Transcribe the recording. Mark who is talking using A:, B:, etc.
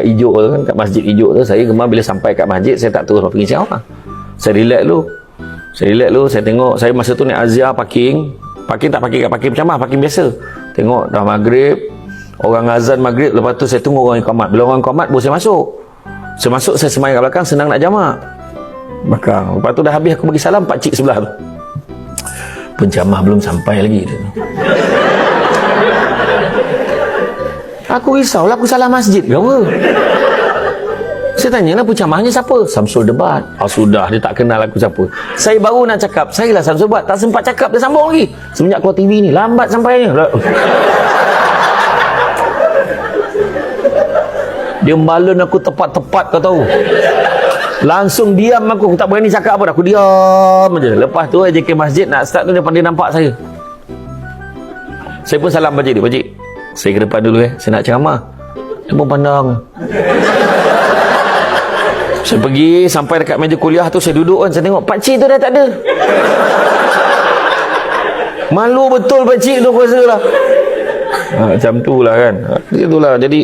A: kat Ijuk tu kan kat masjid Ijuk tu saya gemar bila sampai kat masjid saya tak terus pergi ceramah saya relax dulu. Saya relax dulu saya tengok saya masa tu naik Azia parking. Parking tak parking kat parking ceramah parking biasa. Tengok dah maghrib orang azan maghrib lepas tu saya tunggu orang iqamat bila orang iqamat baru saya masuk. Saya masuk saya semayang kat belakang senang nak jamak. Belakang. Lepas tu dah habis aku bagi salam pak cik sebelah tu. Penjamah belum sampai lagi dia. Aku risau lah aku salah masjid ke apa? Saya tanya lah pencamahnya siapa? Samsul Debat. Oh sudah, dia tak kenal aku siapa. Saya baru nak cakap, saya lah Samsul Debat. Tak sempat cakap, dia sambung lagi. Semenjak keluar TV ni, lambat sampainya. Dia balon aku tepat-tepat kau tahu. Langsung diam aku, aku tak berani cakap apa dah. Aku diam aja. Lepas tu JK Masjid nak start tu dia pandai nampak saya. Saya pun salam pakcik dia, pakcik. Saya ke depan dulu eh. Saya nak ceramah. Dia pun pandang. Saya pergi sampai dekat meja kuliah tu saya duduk kan saya tengok pak cik tu dah tak ada. Malu betul pak cik tu aku rasa lah. Ha, macam tu lah kan. Ha, macam tu lah. Jadi